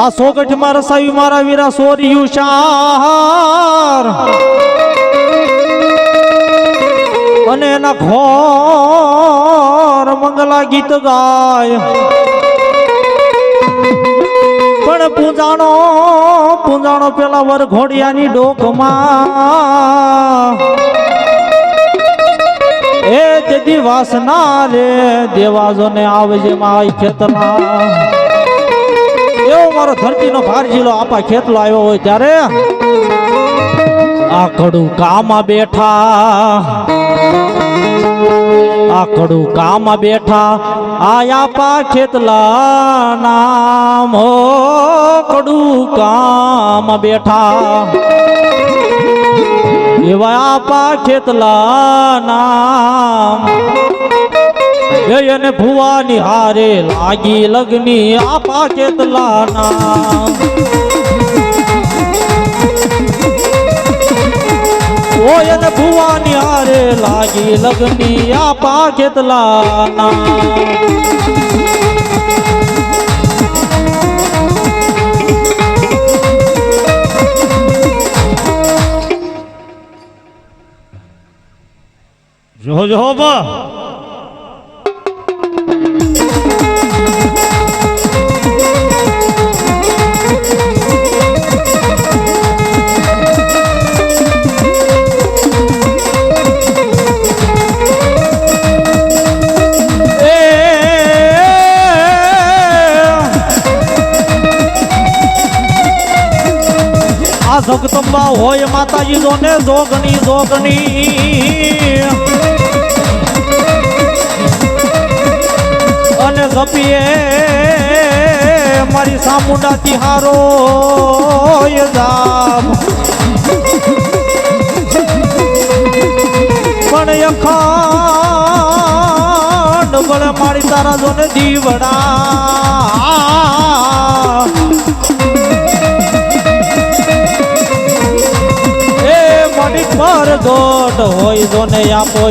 આ સોગઠમાં રસાયું મારા વીરા સોર્યું શાર અને એના ઘોર મંગલા ગીત ગાય. પણ પૂજાણો પૂજાણો પેલા વર ઘોડિયાની ડોકમાં. એ તેથી વાસના રે દેવાજો ને આવજે માય ખેતરમાં. એવો મારો ધરતીનો ભાર જીલો આપા ખેતલો આવ્યો હોય ત્યારે આખડું કામાં બેઠા, આખડું કામાં બેઠા, આયા પા ખેતલા નામ કડું કામાં બેઠા. એવા આપા ખેતલા નામ. જય અને ભુવાની હારે લાગી લગની આપા ખેતલા નામ. ઓયન ભુવાની હારે લાગી લગની આપા ખેતલા નામ. જો જો બા આ જગદંબા હોય માતાજી જોને જોગની જોગણી અને ગપીએ મારી સામુંડા તિહારો જામ પણ અખાંડ બળે મારી તારા જોને દીવડા. એ મણી પર ગોટ હોય જોને આપો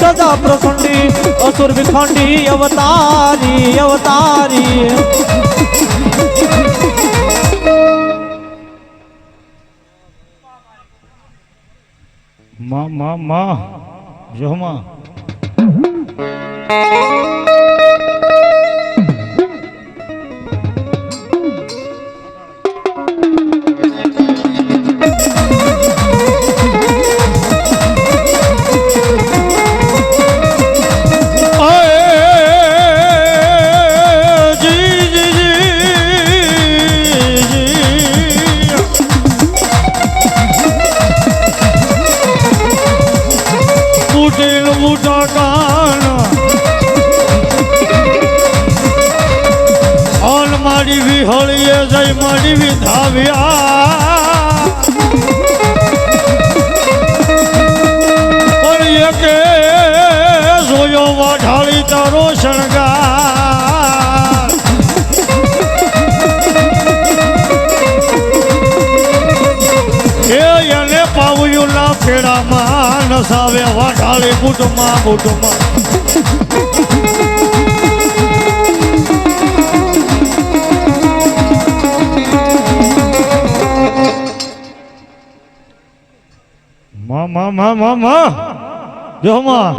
દદા પ્રસંડી અસુર વિખંડી અવતારી અવતારી માં માં માં જો વિહળીએ મણી વિધાવ્યા. પણ એકે જોયો વાઢાળી તારો શણગાર. એ એને પાવ્યું ના ફેડામાં નસાવે વાઢાળી બુટમાં બુટમાં માં માં માં માં જો માં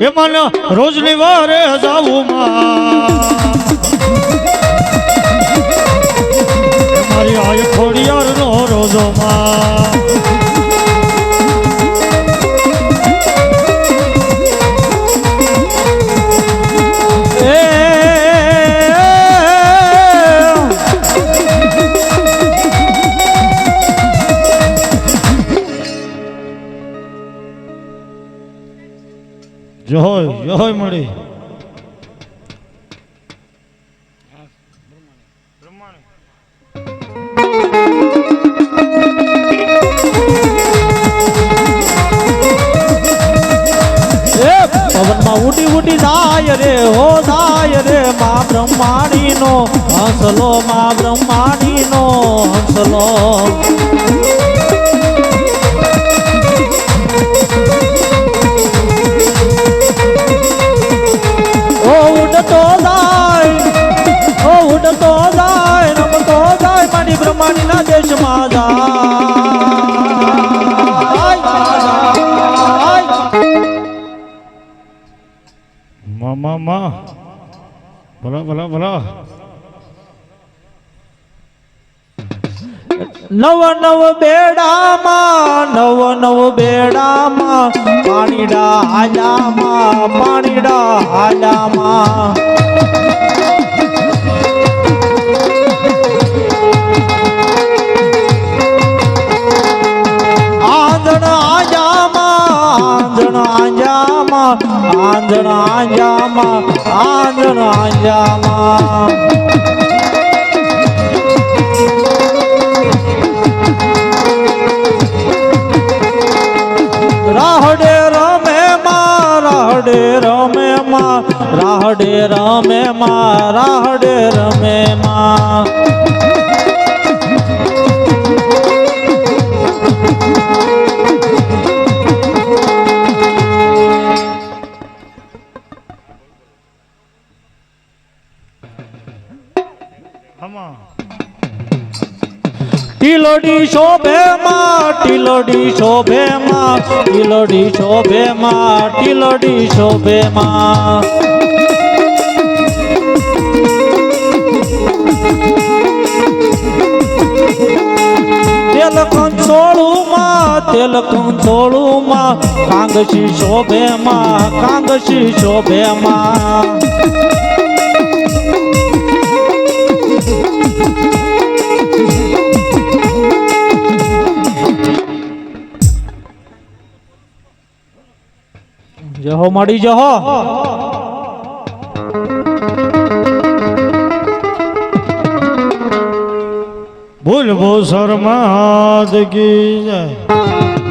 એ મને રોજની વારે જાવું મારી આય ખોડિયાર નો રોજો માં. મળી. ઉડી ઉડી જાય રે, હો જાય રે મા બ્રહ્માણી નો હંસલો મા બ્રહ્માણી નો હંસલો. માં માં બોલો બોલો બોલો નવ નવ બેડામાં, નવ નવ બેડામાં, પાણીડા હાજામાં પાણીડા હાજામાં આંધણ આજામાં, આંધણ આંજામાં આંધણ આંજામાં આંધણ આંજામાં રાહડે રમે માં રાહડે રમે માં, રાહડે રમે માં, રાહડે રમે માં. ટીલોડી શોભે માં, ટીલોડી શોભે માં, ટીલોડી શોભે માં, ટીલોડી શોભે માં. તેલમાં કાંગસી શોભે માં, કાંગશી શોભે માં. જહો મળી જહો. ભૂલ ભૂ શર્મા કી જાય